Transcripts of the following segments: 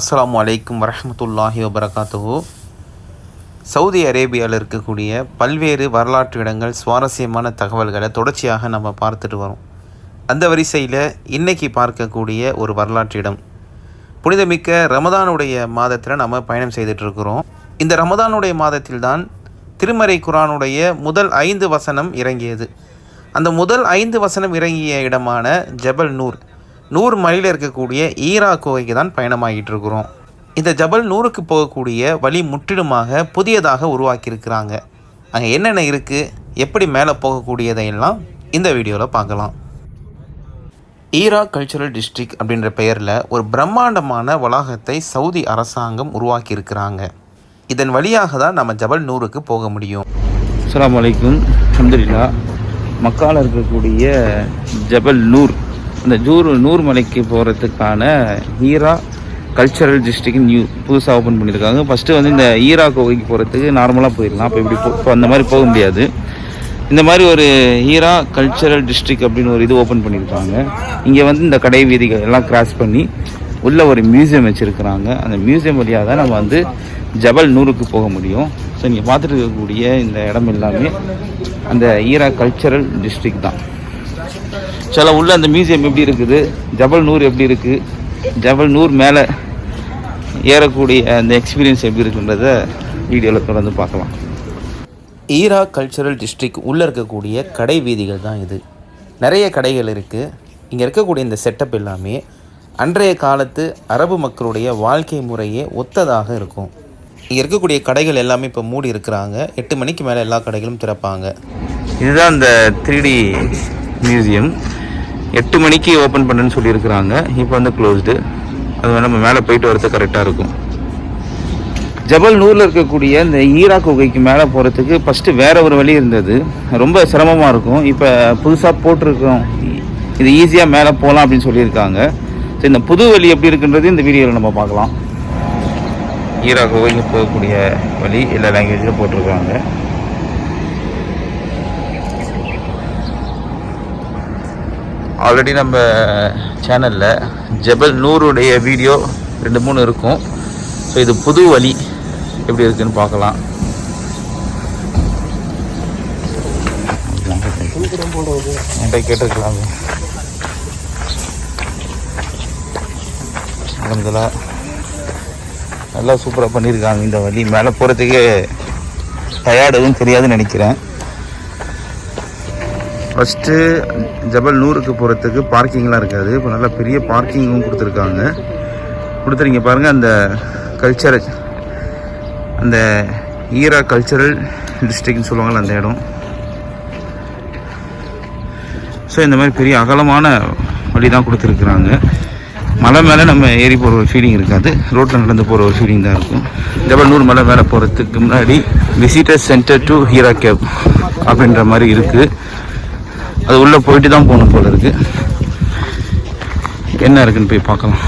அஸ்ஸலாமு அலைக்கும் வரமத்துல்லாஹி வபரகாத்துஹு. சவுதி அரேபியாவில் இருக்கக்கூடிய பல்வேறு வரலாற்று இடங்கள் சுவாரஸ்யமான தகவல்களை தொடர்ச்சியாக நம்ம பார்த்துட்டு வரோம். அந்த வரிசையில் இன்றைக்கி பார்க்கக்கூடிய ஒரு வரலாற்று இடம். புனிதமிக்க ரமதானுடைய மாதத்தில் நம்ம பயணம் செய்துட்டு இருக்கிறோம் இந்த ரமதானுடைய மாதத்தில்தான் திருமறை குரானுடைய முதல் ஐந்து வசனம் இறங்கியது. அந்த முதல் ஐந்து வசனம் இறங்கிய இடமான ஜபல் நூர். நூறு மலையில் இருக்கக்கூடிய ஈரா குகைக்கு தான் பயணமாகிட்டு இருக்கிறோம் இந்த ஜபல் நூருக்கு போகக்கூடிய வழி முற்றிலுமாக புதியதாக உருவாக்கியிருக்கிறாங்க. அங்கே என்னென்ன இருக்குது எப்படி மேலே போகக்கூடியதையெல்லாம் இந்த வீடியோவில் பார்க்கலாம். ஈரா கல்ச்சுரல் டிஸ்ட்ரிக் அப்படின்ற பெயரில் ஒரு பிரம்மாண்டமான வளாகத்தை சவுதி அரசாங்கம் உருவாக்கியிருக்கிறாங்க. இதன் வழியாக தான் நம்ம ஜபல் நூருக்கு போக முடியும். அஸ்ஸலாமு வலைக்கும் அல்ஹம்துலில்லா மக்கால இருக்கக்கூடிய ஜபல் நூர். அந்த ஜூர் நூறு மலைக்கு போகிறதுக்கான ஹீரா கல்ச்சரல் டிஸ்ட்ரிக்ட் நியூ புதுசாக ஓப்பன் பண்ணியிருக்காங்க. ஃபஸ்ட்டு வந்து இந்த ஈரா கோவைக்கு போகிறதுக்கு நார்மலாக போயிடலாம். அப்போ இப்படி போ இப்போ அந்த மாதிரி போக முடியாது. இந்த மாதிரி ஒரு ஈரா கல்ச்சரல் டிஸ்ட்ரிக் அப்படின்னு ஒரு இது ஓப்பன் பண்ணியிருக்காங்க. இங்கே வந்து இந்த கடை வீதிகள் எல்லாம் கிராஸ் பண்ணி உள்ளே ஒரு மியூசியம் வச்சுருக்கிறாங்க. அந்த மியூசியம் வழியாக தான் நம்ம வந்து ஜபல் நூருக்கு போக முடியும். ஸோ நீங்கள் பார்த்துட்டு இருக்கக்கூடிய இந்த இடம் எல்லாமே அந்த ஈரா கல்ச்சரல் டிஸ்ட்ரிக்ட் தான். சில உள்ள அந்த மியூசியம் எப்படி இருக்குது? ஜபல் நூர் எப்படி இருக்குது ஜபல் நூர் மேலே ஏறக்கூடிய அந்த எக்ஸ்பீரியன்ஸ் எப்படி இருக்குன்றத வீடியோவில் தொடர்ந்து பார்க்கலாம். ஈரா கல்ச்சுரல் டிஸ்ட்ரிக்ட் உள்ளே இருக்கக்கூடிய கடை வீதிகள் தான் இது. நிறைய கடைகள் இருக்குது இங்கே இருக்கக்கூடிய இந்த செட்டப் எல்லாமே அன்றைய காலத்து அரபு மக்களுடைய வாழ்க்கை முறையே ஒத்ததாக இருக்கும். இங்கே இருக்கக்கூடிய கடைகள் எல்லாமே இப்போ மூடி இருக்கிறாங்க. எட்டு மணிக்கு மேலே எல்லா கடைகளும் திறப்பாங்க. இதுதான் இந்த த்ரீ டி மியூசியம் எட்டு மணிக்கு ஓப்பன் பண்ணுன்னு சொல்லியிருக்கிறாங்க. இப்போ வந்து க்ளோஸ்டு அது நம்ம மேலே போயிட்டு வரது கரெக்டாக இருக்கும். ஜபல் நூரில் இருக்கக்கூடிய இந்த ஈரா குகைக்கு மேலே போகிறதுக்கு ஃபஸ்ட்டு வேற ஒரு வழி இருந்தது. ரொம்ப சிரமமாக இருக்கும். இப்போ புதுசாக போட்டிருக்கோம். இது ஈஸியாக மேலே போகலாம் அப்படின்னு சொல்லியிருக்காங்க. ஸோ இந்த புது வழி எப்படி இருக்குன்றது இந்த வீடியோவில் நம்ம பார்க்கலாம். ஈரா குகைக்கு போகக்கூடிய வழி எல்லா லாங்குவேஜில் போட்டிருக்காங்க. ஆல்ரெடி நம்ம சேனலில் ஜபல் நூறுடைய வீடியோ ரெண்டு மூணு இருக்கும். ஸோ இது புது வழி எப்படி இருக்குன்னு பார்க்கலாம். என்கிட்ட கேட்டிருக்கலாமே. நல்லா சூப்பராக பண்ணியிருக்காங்க இந்த வழி. மேலே போகிறதுக்கே டயர்டு எதுவும் தெரியாதுன்னு நினைக்கிறேன். ஃபஸ்ட்டு ஜபல் நூருக்கு போகிறதுக்கு பார்க்கிங்லாம் இருக்காது. இப்போ நல்லா பெரிய பார்க்கிங்கும் கொடுத்துருக்காங்க. கொடுத்துருங்க பாருங்கள் அந்த கல்ச்சரல் அந்த ஈரா கல்ச்சரல் டிஸ்ட்ரிக்ட்னு சொல்லுவாங்கள்ல அந்த இடம். ஸோ இந்த மாதிரி பெரிய அகலமான வழி தான் கொடுத்துருக்குறாங்க. மலை மேலே நம்ம ஏறி போகிற ஒரு ஃபீலிங் இருக்காது. ரோட்டில் நடந்து போகிற ஒரு ஃபீலிங் தான் இருக்கும். ஜபல் நூர் மலை மேலே போகிறதுக்கு முன்னாடி visitor centre to Hira cave அப்படின்ற மாதிரி இருக்குது அது உள்ளே போயிட்டு தான் போகணும் போல இருக்குது என்ன இருக்குன்னு போய் பார்க்கலாம்.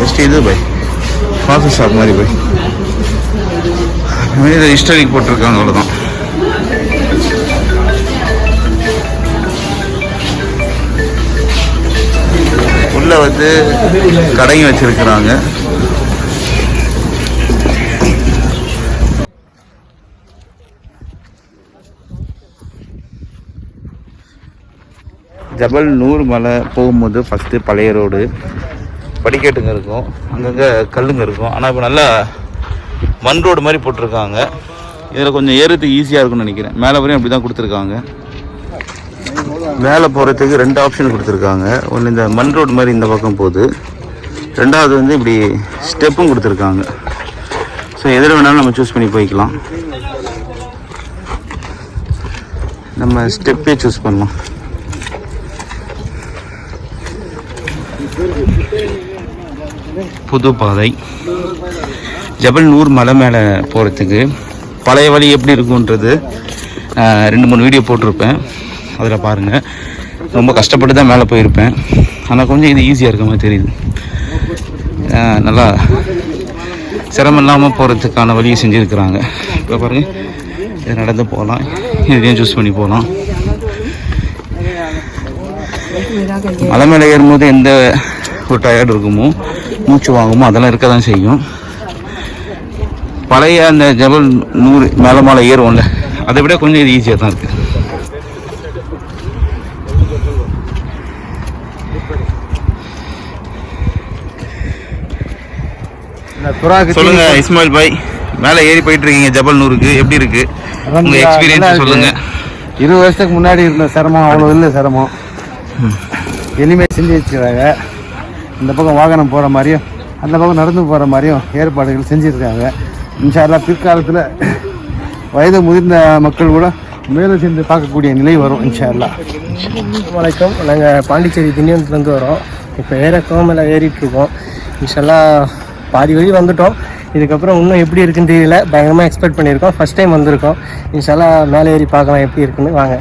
ஜஸ்ட் இது பை ப்ராசஸ் ஷாப் மாதிரி பை இதை ஹிஸ்டரிக் போட்டிருக்காங்க அவ்வளோதான் உள்ள வந்து கடையும் வச்சிருக்கிறாங்க. ஜபல் நூர் மலை போகும்போது ஃபஸ்ட்டு பழைய ரோடு படிக்கட்டுங்க இருக்கும் அங்கங்கே கல்லுங்க இருக்கும். ஆனால் இப்போ நல்லா மண் ரோடு மாதிரி போட்டிருக்காங்க. இதில் கொஞ்சம் ஏறுறதுக்கு ஈஸியாக இருக்கும்னு நினைக்கிறேன். மேலே வரையும் அப்படி தான் கொடுத்துருக்காங்க. மேலே போகிறதுக்கு ரெண்டு ஆப்ஷன் கொடுத்துருக்காங்க. ஒன்று இந்த மண் ரோடு மாதிரி இந்த பக்கம் போகுது. ரெண்டாவது வந்து இப்படி ஸ்டெப்பும் கொடுத்துருக்காங்க. ஸோ எதில் வேணாலும் நம்ம சூஸ் பண்ணி போய்க்கலாம். நம்ம ஸ்டெப்பே சூஸ் பண்ணலாம். புது பாதை ஜபல் நூர் மலை மேலே போகிறதுக்கு பழைய வழி எப்படி இருக்குன்றது ரெண்டு மூணு வீடியோ போட்டிருப்பேன். அதில் பாருங்கள் ரொம்ப கஷ்டப்பட்டு தான் மேலே போயிருப்பேன். ஆனால் கொஞ்சம் இது ஈஸியாக இருக்க மாதிரி தெரியுது. நல்லா சிரமம் இல்லாமல் போகிறதுக்கான வழியை செஞ்சுருக்கிறாங்க. இப்போ பாருங்கள் இது நடந்து போகலாம். இதையும் சூஸ் பண்ணி போகலாம். மலை மேலே ஏறும்போது எந்த ஒரு டயர்டு இருக்குமோ மூச்சு வாங்குமோ அதெல்லாம் இருக்க தான் செய்யும். பழைய அந்த ஜபல் நூறு மேலே மேலே ஏறுவோம்ல அதை விட கொஞ்சம் இது ஈஸியாக தான் இருக்குது சொல்லுங்க இஸ்மாயில் பாய். மேலே ஏறி போயிட்டு இருக்கீங்க ஜபல் நூறுக்கு. எப்படி இருக்கு? உங்க எக்ஸ்பீரியன்ஸ் சொல்லுங்க. இருபது வருஷத்துக்கு முன்னாடி இருந்த சிரமம் அவ்வளோ இல்லை சிரமம். இனிமேல் செஞ்சு வச்சுக்கிறாங்க இந்த பக்கம் வாகனம் போகிற மாதிரியும் அந்த பக்கம் நடந்து போகிற மாதிரியும் ஏற்பாடுகள் செஞ்சுருக்காங்க. இன்ஷால்லா பிற்காலத்தில் வயது முதிர்ந்த மக்கள் கூட மேலும் சென்று பார்க்கக்கூடிய நிலை வரும் இன்ஷால்லா வணக்கம் நாங்கள் பாண்டிச்சேரி திண்டிவனத்துலேருந்து வரோம். இப்போ ஏற கோமலை ஏறிட்டு இருக்கோம் இன்ஷால்லா பாதி வழி வந்துட்டோம். இதுக்கப்புறம் இன்னும் எப்படி இருக்குன்னு தெரியல. பயங்கரமாக எக்ஸ்பெக்ட் பண்ணியிருக்கோம். ஃபர்ஸ்ட் டைம் வந்திருக்கோம். இன்ஷால்லா மேலே ஏறி பார்க்கலாம் எப்படி இருக்குன்னு. வாங்க.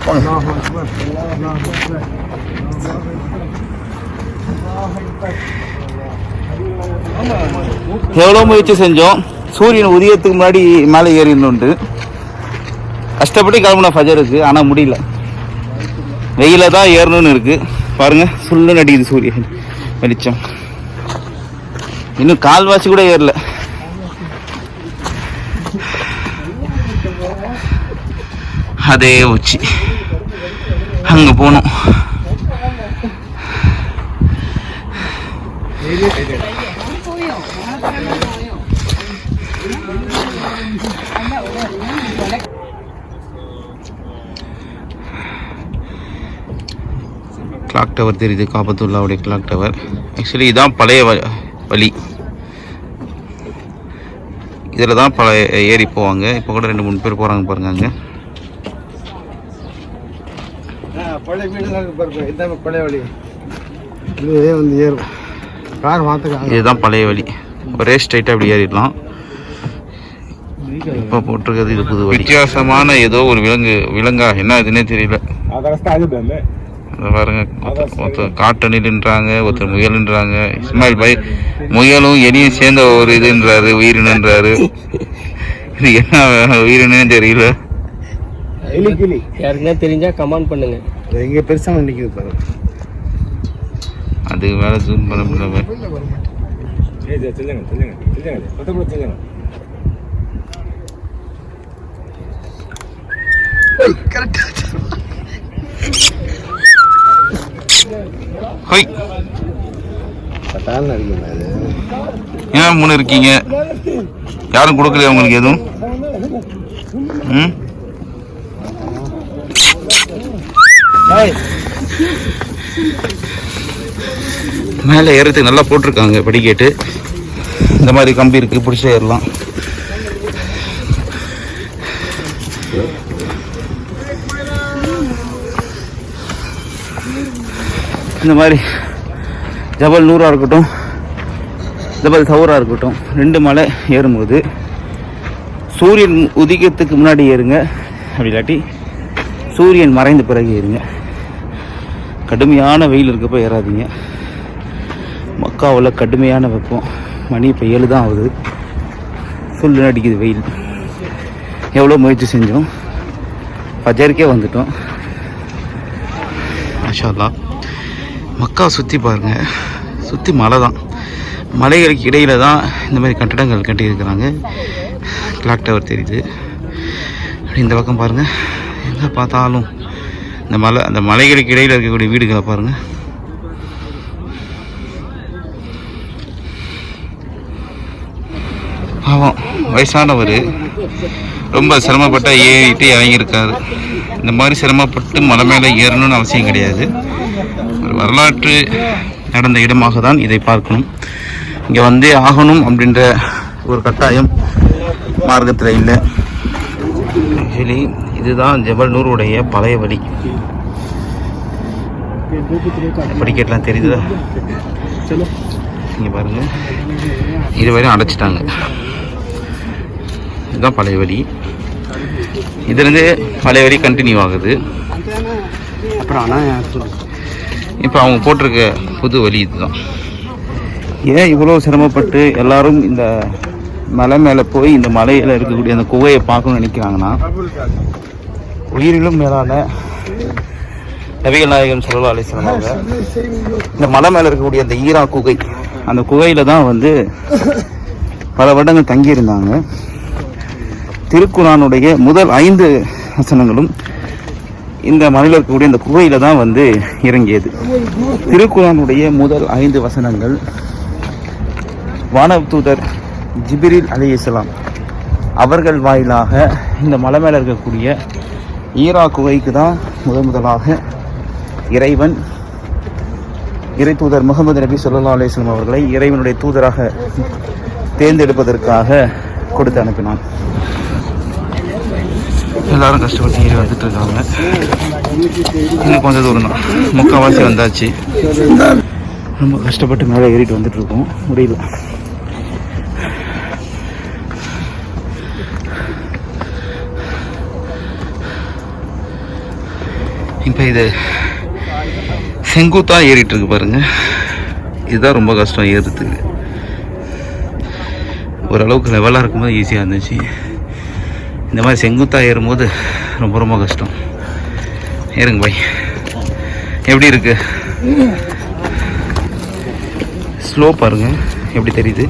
எவ்வளோ முயற்சி செஞ்சோம்? சூரியன் உதயத்துக்கு முன்னாடி மேலே ஏறிடணுன்ட்டு கஷ்டப்பட்டு கிளம்புன ஃபஜருக்கு ஆனால் முடியல. வெயில தான் ஏறணும்னு இருக்கு. பாருங்க சுள்ளுன்னு அடிக்குது சூரியன். வெளிச்சம். இன்னும் கால்வாசி கூட ஏறல. அதே உச்சி. அங்க போனோம். கிளாக் டவர் தெரியுது காபத்துல்லாவுடைய கிளாக் டவர் ஆக்சுவலி இதான் பழைய வ- வழி. இதில் தான் பழைய ஏறி போவாங்க. இப்போ கூட ரெண்டு மூணு பேர் போகிறாங்க பாருங்க அங்கே. பழைய வீடு இதான் பழைய வழி. இது வந்து ஏறும். கார் மாற்றுக்காங்க இதுதான் பழைய வழி. ஒரே ஸ்ட்ரைட்டாக அப்படி ஏறிடலாம். இப்போ போட்டிருக்கிறது இது புது வழி. வித்தியாசமான ஏதோ ஒரு விலங்கு விலங்கா? என்ன இதுன்னே தெரியல. பாருங்க ஒருத்தர் காட்டணின்றாங்க ஒருத்தர் முயலுன்றாங்க இஸ்மாயில் பாய் முயலும் எலியும் சேர்ந்த ஒரு இதுன்றாரு உயிரினன்றாரு. இது என்ன உயிரினே தெரியல. யாருக்குன்னா தெரிஞ்சால் கமெண்ட் பண்ணுங்க. இங்கே பெருசாக நிற்கிது பாருங்க அது வேற ஜூம் பண்ண முடியல ஹொய். அடிக்கணும் ஏன் மூணு இருக்கீங்க? யாரும் கொடுக்கலையா உங்களுக்கு எதுவும்? ம்? மேலே ஏறத்துக்கு நல்லா போட்டிருக்காங்க படிக்கட்டு. இந்த மாதிரி கம்பி இருக்குது பிடிச்ச ஏறலாம். இந்த மாதிரி ஜபல் நூறாக இருக்கட்டும் ஜபல் சவுராக இருக்கட்டும் ரெண்டு மலை ஏறும்போது சூரியன் உதிக்கிறதுக்கு முன்னாடி ஏறுங்க. அப்படி இல்லாட்டி சூரியன் மறைந்த பிறகு ஏறுங்க. கடுமையான வெயில் இருக்கப்போ ஏறாதீங்க. மக்காவில் கடுமையான வெப்பம். மணி இப்போ ஏழு தான் ஆகுது. சுள்ளு அடிக்குது வெயில். எவ்வளோ முயற்சி செஞ்சோம்? பஜருக்கே வந்துட்டோம். மாஷா மக்கா சுற்றி பாருங்கள் சுற்றி மலை தான் மலைகளுக்கு இடையில தான் இந்த மாதிரி கட்டடங்கள் கட்டியிருக்கிறாங்க. கிளாக் டவர் தெரியுது. இந்த பக்கம் பாருங்கள் எங்கே பார்த்தாலும் இந்த மலை அந்த மலைகளுக்கு இடையில் இருக்கக்கூடிய வீடுகளை பாருங்கள் பாவம் வயசானவர். ரொம்ப சிரமப்பட்ட ஏறிட்டு இறங்கியிருக்காரு. இந்த மாதிரி சிரமப்பட்டு மலை மேலே ஏறணும்னு அவசியம் கிடையாது. ஒரு வரலாற்று நடந்த இடமாக தான் இதை பார்க்கணும். இங்கே வந்தே ஆகணும் அப்படின்ற ஒரு கட்டாயம் மார்க்கத்தில் இல்லை. ஆக்சுவலி இதுதான் ஜபல்நூருடைய பழைய வழி. படிக்கட்டெலாம் தெரியுதா? இங்கே பாருங்கள் இதுவரையும் அடைச்சிட்டாங்க. இதுதான் பழைய வழி இதுலேருந்து பழைய வழி கண்டினியூ ஆகுது. அப்புறம் ஆனால் இப்போ அவங்க போட்டிருக்க புது வழி இதுதான். ஏன் இவ்வளோ சிரமப்பட்டு எல்லாரும் இந்த மலை மேலே போய் இந்த மலையில் இருக்கக்கூடிய அந்த குகையை பார்க்கணும்னு நினைக்கிறாங்கன்னா உயிரிலும் மேலான நபிகள் நாயகம் சல்லா அலிஸ்லாம் அவங்க இந்த மலை மேலே இருக்கக்கூடிய அந்த ஈரா குகை அந்த குகையில தான் வந்து பல வருடங்கள் தங்கியிருந்தாங்க. திருக்குறானுடைய முதல் ஐந்து வசனங்களும் இந்த மலையில் இருக்கக்கூடிய இந்த குகையில தான் வந்து இறங்கியது. திருக்குறானுடைய முதல் ஐந்து வசனங்கள். வானவ தூதர் ஜிபிரில் அலி இஸ்லாம் அவர்கள் வாயிலாக இந்த மலை மேலே இருக்கக்கூடிய ஈரா குகைக்கு தான் முதன் முதலாக இறைவன் இறை தூதர் முகமது நபி சொல்லா அலிஸ்லாம் அவர்களை இறைவனுடைய தூதராக தேர்ந்தெடுப்பதற்காக கொடுத்து அனுப்பினான். எல்லாரும் கஷ்டப்பட்டு ஏறி வந்துட்டு இருக்காங்க. இன்னும் கொஞ்சம் தூரம் தான். முக்கால்வாசி வந்தாச்சு. ரொம்ப கஷ்டப்பட்டு மேலே ஏறிட்டு வந்துட்டு இருக்கோம் முடியல. இப்போ இது செங்குத்தா ஏறிட்டு இருக்கு பாருங்க. இதுதான் ரொம்ப கஷ்டம் ஏறுறதுக்கு. ஓரளவுக்கு லெவலாக இருக்கும்போது ஈஸியாக இருந்துச்சு. இந்த மாதிரி செங்குத்தாக ஏறும்போது ரொம்ப ரொம்ப கஷ்டம். ஏறுங்க பாய் எப்படி இருக்கு? ஸ்லோ பாருங்க. எப்படி தெரியுது?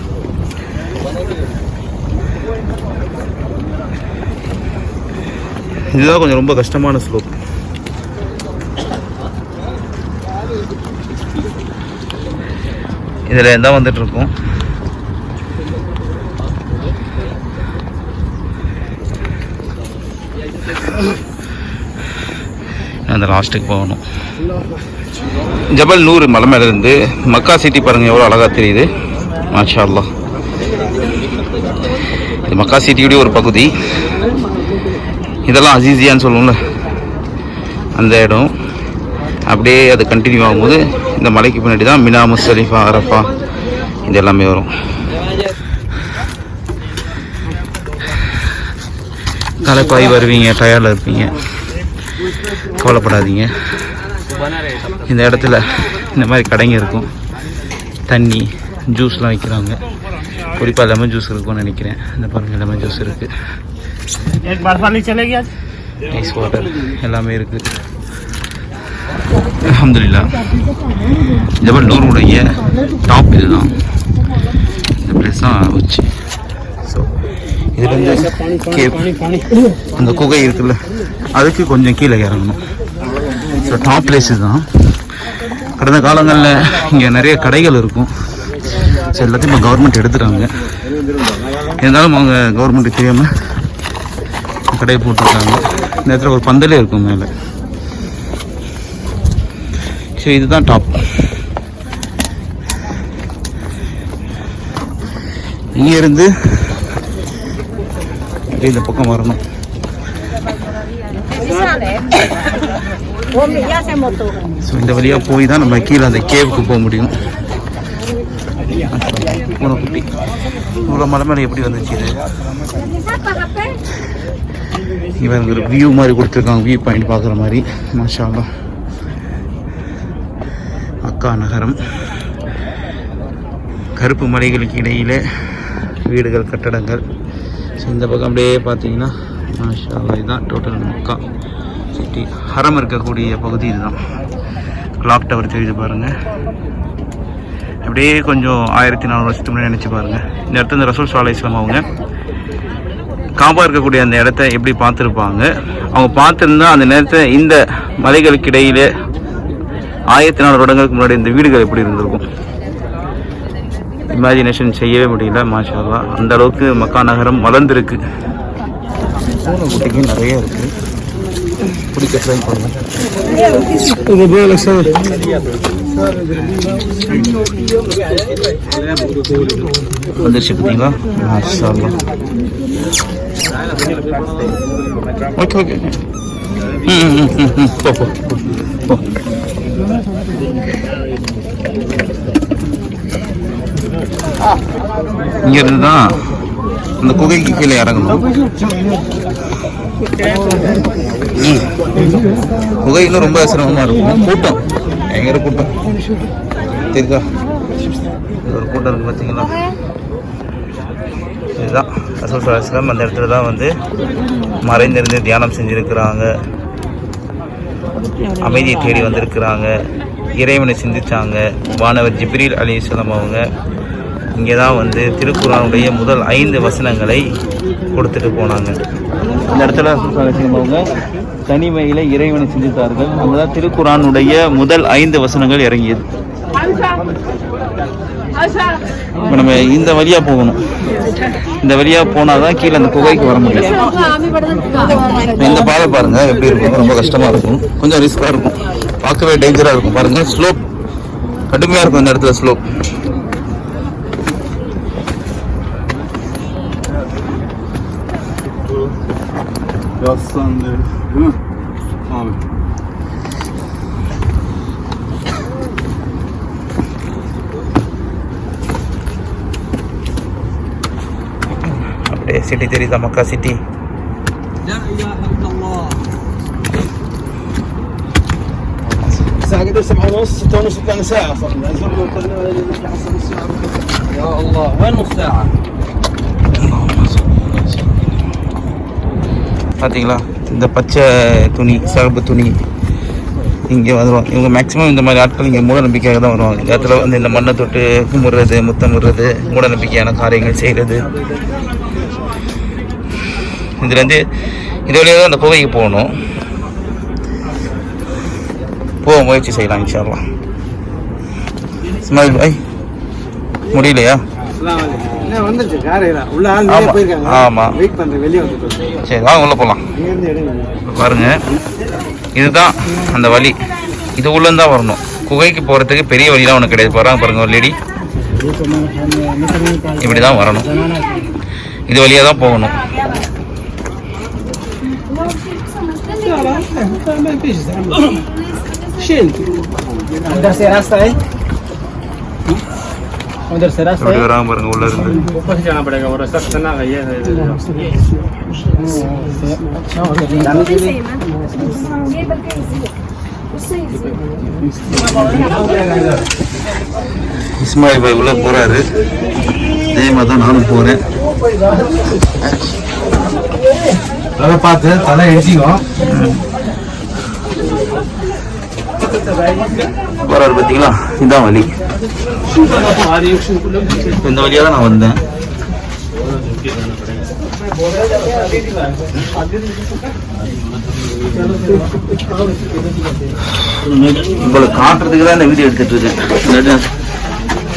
இதுதான் கொஞ்சம் ரொம்ப கஷ்டமான ஸ்லோப் இதில் தான் வந்துட்டு அந்த லாஸ்ட்டுக்கு போகணும். ஜபல் நூறு மலை மேலே இருந்து மக்கா சிட்டி பாருங்க எவ்வளோ அழகா தெரியுது. மாஷா அல்லாஹ் இது மக்கா சிட்டியுடைய ஒரு பகுதி. இதெல்லாம் அசீசியான்னு சொல்லுவோம்ல. அந்த இடம். அப்படியே அது கண்டினியூ ஆகும்போது இந்த மலைக்கு பின்னாடி தான் மினா சலீஃபா அரஃபா இது எல்லாமே வரும். களைப்பாகி வருவீங்க டயர்டில் இருப்பீங்க. கவலைப்படாதீங்க. இந்த இடத்துல இந்த மாதிரி கடைங்க இருக்கும். தண்ணி ஜூஸ்லாம் வைக்கிறாங்க. குறிப்பாக லெமன் ஜூஸ் இருக்கும்னு நினைக்கிறேன். இந்த பாருங்கள் லெமன் ஜூஸ் இருக்குது ஐஸ் வாட்டர் எல்லாமே இருக்குது அலமதுல்லா ஜபல் நூறுடைய டாப் இதுதான். இந்த பிளேஸ் தான் வச்சு. இதுலேருந்து கேப் அந்த குகை இருக்குல்ல அதுக்கு கொஞ்சம் கீழே இறங்கணும். ஸோ டாப் பிளேஸ் இதுதான். கடந்த காலங்களில் இங்கே நிறைய கடைகள் இருக்கும். ஸோ எல்லாத்தையும் இப்போ கவர்மெண்ட் எடுத்துட்டாங்க. இருந்தாலும் அவங்க கவர்மெண்ட்டுக்கு தெரியாமல் கடையை போட்டிருக்காங்க. இந்த இடத்துல ஒரு பந்தலே இருக்கும் மேலே. ஸோ இதுதான் டாப் இங்கேருந்து அப்படியே இந்த பக்கம் வரணும். ஸோ இந்த வழியாக போய் தான் நம்ம கீழே அந்த கேவுக்கு போக முடியும். பூனைக்குட்டி இவ்வளோ மலை மேலே எப்படி வந்துச்சு இது? இவங்க ஒரு வியூ மாதிரி கொடுத்துருக்காங்க வியூ பாயிண்ட் பார்க்குற மாதிரி. மாஷா அக்கா நகரம். கருப்பு மலைகளுக்கு இடையிலே வீடுகள் கட்டடங்கள். ஸோ இந்த பக்கம் அப்படியே பார்த்தீங்கன்னா மாஷா இதுதான் டோட்டல் மக்கா சிட்டி ஹரம் இருக்கக்கூடிய பகுதி இதுதான். கிளாக் டவர் தெரியுது பாருங்கள் அப்படியே கொஞ்சம் ஆயிரத்தி நானூறு வருஷத்துக்கு முன்னாடி நினச்சி பாருங்கள் இந்த இடத்துல இந்த ரசூல் சாலை இஸ்லாம் அவங்க காம்பாக இருக்கக்கூடிய அந்த இடத்த எப்படி பார்த்துருப்பாங்க? அவங்க பார்த்துருந்தா அந்த நேரத்தை இந்த மலைகளுக்கு இடையிலே ஆயிரத்தி நாலு வருடங்களுக்கு முன்னாடி இந்த வீடுகள் எப்படி இருந்திருக்கும்? இமேஜினேஷன் செய்யவே முடியல மாஷா அந்த அளவுக்கு மக்கா நகரம் வளர்ந்துருக்கு. பூனை குட்டிக்கு நிறைய இருக்கு. பிடிக்க ட்ரை பண்ணுங்க. வந்துருச்சு பார்த்தீங்களா? மாஷா ஓகே ஓகே. ம் ம் ம் ம் போ போ. இங்கிருந்து தான் அந்த குகைக்கு கீழே இறங்கணும். ம். குகை இன்னும் ரொம்ப சிரமமாக இருக்கும். கூட்டம். பயங்கர கூட்டம்? தெரியுதா? ஒரு கூட்டம் இருக்குது பார்த்தீங்களா இதுதான். ரசூல் சலாஹம் அந்த இடத்துல தான் வந்து மறைந்திருந்து தியானம் செஞ்சுருக்கிறாங்க. அமைதியை தேடி வந்திருக்கிறாங்க. இறைவனை சிந்திச்சாங்க. வானவர் ஜிப்ரீல் அலிஸ்லாம் அவங்க இங்கே தான் வந்து திருக்குறானுடைய முதல் ஐந்து வசனங்களை கொடுத்துட்டு போனாங்க. இந்த இடத்துல அவங்க தனிமையில் இறைவனை சிந்தித்தார்கள். அங்கே தான் திருக்குறானுடைய முதல் ஐந்து வசனங்கள் இறங்கியது. இப்போ நம்ம இந்த வழியாக போகணும். இந்த வழியாக போனால் தான் கீழே அந்த குகைக்கு வர முடியும். இந்த பாதை பாருங்கள் எப்படி இருக்கும்? ரொம்ப கஷ்டமாக இருக்கும். கொஞ்சம் ரிஸ்க்காக இருக்கும். பார்க்கவே டேஞ்சராக இருக்கும். பாருங்கள் ஸ்லோப் கடுமையாக இருக்கும் இந்த இடத்துல slope aslandı. Değil mi? Abi. Update city dari Zamaka City. La ilaha illallah. الساعة قدر سبعة ونص ستة ونص كان ساعة صار يا الله وين نص ساعة؟ பார்த்தீங்களா இந்த பச்சை துணி சிறப்பு துணி. இங்கே வந்துடும் இவங்க மேக்ஸிமம் இந்த மாதிரி ஆட்கள் இங்கே மூட நம்பிக்கையாக தான் வருவாங்க. இந்த இடத்துல வந்து இந்த மண்ணை தொட்டு கும்பிட்றது முத்தம் விடுறது மூட நம்பிக்கையான காரியங்கள் செய்கிறது இதுலேருந்து இது வழியாக தான் அந்த குகைக்கு போகணும். போக முயற்சி செய்யலாம் இன்ஷால்லாம் ஸ்மைல் பாய் முடியலையா? வந்துருச்சு? கார் உள்ள ஆள் வெளியே இதுதான் அந்த வழி. இது உள்ளே வரணும். குகைக்கு போகிறதுக்கு பெரிய வழிலாம் ஒன்று கிடையாது. பாருங்க ஒரு லேடி இப்படி தான் வரணும். இது வழியாக தான் போகணும். Scelti. Andarsi a rasta, eh? उधर से रास्ता எப்படி है வராங்க பாருங்க உள்ள இருந்து ऊपर से जाना पड़ेगा वो रास्ता खतरनाक है ये है अच्छा उधर जाने के लिए ये बल्कि इजी है उससे इजी இஸ்மாயில் பாய் உள்ள போறாரு அதே மாதிரி தான் நானும் போறேன் அதை பார்த்து தலை எழுச்சிக்கும் வர்றாரு பார்த்தீங்களா இதுதான் வழி இந்த வழியாக தான் நான் வந்தேன். உங்களுக்கு காட்டுறதுக்கு தான் இந்த வீடியோ எடுத்துட்டு இருக்கேன்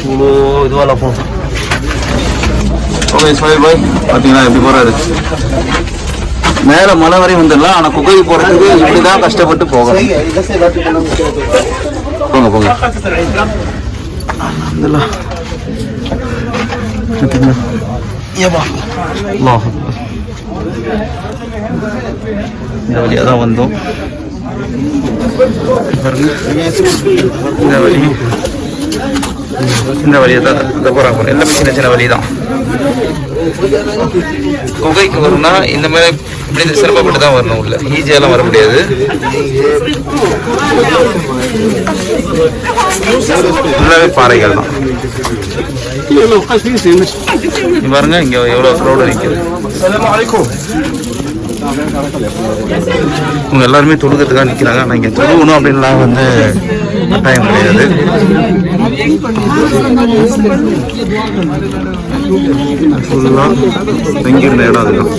இவ்வளோ இதுவாக போகும். ஓகே சாரி பாய் பார்த்தீங்களா எப்படி போகிறாரு மேல மலை வரையும் வந்துடலாம். ஆனா குகைக்கு போறதுக்கு இப்படிதான் கஷ்டப்பட்டு போகணும். போங்க போங்க. இந்த வழியா தான் வந்தோம். இந்த வழி. இந்த வழியை தான் போறாங்க. எல்லாமே சின்ன சின்ன வழி தான் குகைக்கு வரணும்னா இந்த மாதிரி இப்படி சிரமப்பட்டு தான் வரணும் உள்ள. ஈஸியாலாம் வர முடியாது. ஃபுல்லாகவே பாறைகள் தான். பாருங்க இங்கே எவ்வளோ க்ரௌட் நிற்கிறது இவங்க எல்லாருமே தொழுகிறதுக்காக நிற்கிறாங்க ஆனால் இங்கே தொழுகணும் அப்படின்லாம் வந்து கட்டாயம் கிடையாது. ஃபுல்லாக தங்கியிருந்த இடம் அதுதான்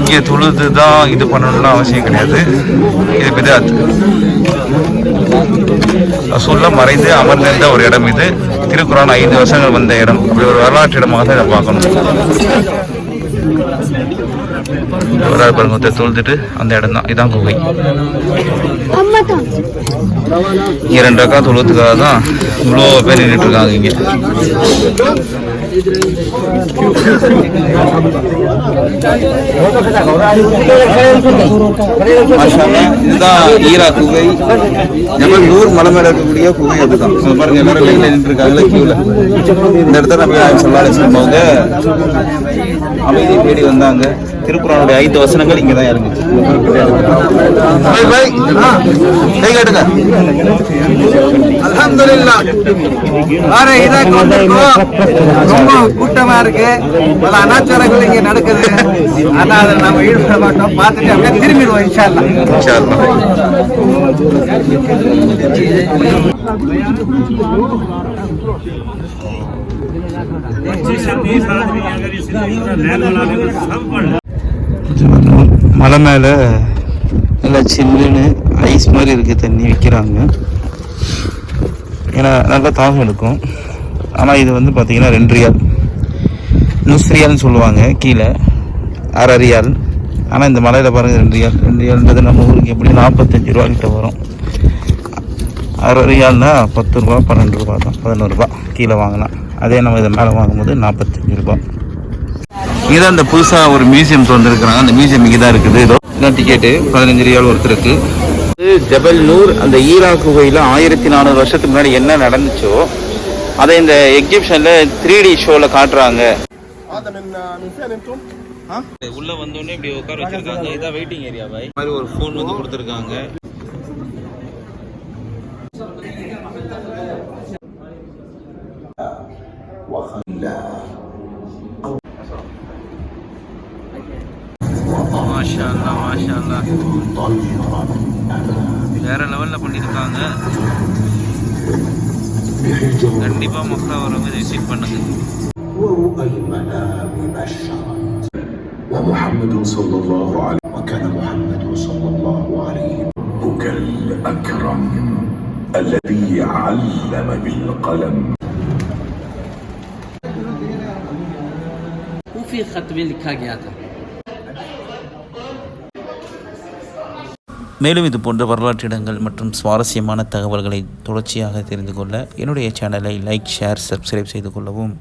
இங்கே தொழுது தான் இது பண்ணணும்னு அவசியம் கிடையாது. இது பிதாத். சொல்ல மறைந்து அமர்ந்திருந்த ஒரு இடம் இது. திருக்குறான் ஐந்து வருஷங்கள் வந்த இடம். இப்படி ஒரு வரலாற்று இடமாக தான் இதை பார்க்கணும். ஒரு ஆள் ஒருத்தர் தொழுதுட்டு அந்த இடம் தான் இதான் குகை. இரண்டு ரக்கா தொழுவதுக்காக தான் இவ்வளோ பேர் நின்றுட்டு இருக்காங்க இங்கே. இதுதான் ஈரா குகை. ஜபல் நூர் மலை மேல இருக்கக்கூடிய குகை அதுதான். அங்க பாருங்க எல்லாரும் லைன்ல நின்று இருக்காங்களே கியூல இந்த இடத்துல நபி நாயகம் ஸல்லல்லாஹு அலைஹி வஸல்லம் அவங்க அமைதியை தேடி வந்தாங்க. திருக்குறளுடைய ஐந்து வசனங்கள் இங்கே தான் இருந்துச்சு பை, பை. கை காட்டுங்க. வார ஈராக்கு வந்திருக்கோம் ரொம்ப கூட்டமா இருக்கு. பல அனாச்சாரங்கள் இங்க நடக்குது. ஆனா அதை நம்ம ஈடுபட மாட்டோம். பார்த்துட்டு அப்படியே திரும்பிடுவோம் இன்ஷா அல்லாஹ் இன்ஷா அல்லாஹ். மலை மேலே நல்லா சில்லுன்னு ஐஸ் மாதிரி இருக்குது தண்ணி விற்கிறாங்க ஏன்னா நல்லா தாகம் எடுக்கும். ஆனால் இது வந்து பார்த்திங்கன்னா ரெண்டு ரியால் நுஸ்ரியால்னு சொல்லுவாங்க கீழே. அரை ரியால் ஆனால் இந்த மலையில் பாருங்கள் ரெண்டு ரியால் ரெண்டு ரியால்ன்றது நம்ம ஊருக்கு எப்படி நாற்பத்தஞ்சு ரூபா கிட்ட வரும். அரை பத்து ரூபா பன்னெண்டு ரூபா தான் பதினோருபா கீழே வாங்கலாம் அதே நம்ம இதை மேலே வாங்கும்போது நாற்பத்தஞ்சு ரூபா. இங்கே தான் இந்த புதுசாக ஒரு மியூசியம் திறந்துருக்குறாங்க. அந்த மியூசியம் இங்கே தான் இருக்குது. இதோ இதான் டிக்கெட்டு பதினஞ்சு ரியால் ஒருத்தருக்கு இது ஜபல் நூர் அந்த ஈராக் குகையில் ஆயிரத்தி நானூறு வருஷத்துக்கு முன்னாடி என்ன நடந்துச்சோ அதை இந்த எக்ஸிபிஷனில் த்ரீ டி ஷோவில் காட்டுறாங்க. உள்ள வந்தோடனே இப்படி உட்கார வச்சிருக்காங்க. இதான் வெயிட்டிங் ஏரியா பாய் மாதிரி ஒரு ஃபோன் வந்து கொடுத்துருக்காங்க. மாஷா அல்லா மாஷா அல்லா வேற லெவல்ல பண்ணியிருக்காங்க கண்டிப்பா மக்கா வரவங்க இதை விசிட் பண்ணுங்க ومحمد صلى الله عليه وكان محمد صلى الله عليه ربك الأكرم الذي علم بالقلم उसी खत में लिखा गया था மேலும் இது போன்ற வரலாற்று இடங்கள் மற்றும் சுவாரஸ்யமான தகவல்களை தொடர்ச்சியாக தெரிந்து கொள்ள என்னுடைய சேனலை லைக் ஷேர் சப்ஸ்கிரைப் செய்து கொள்ளவும்.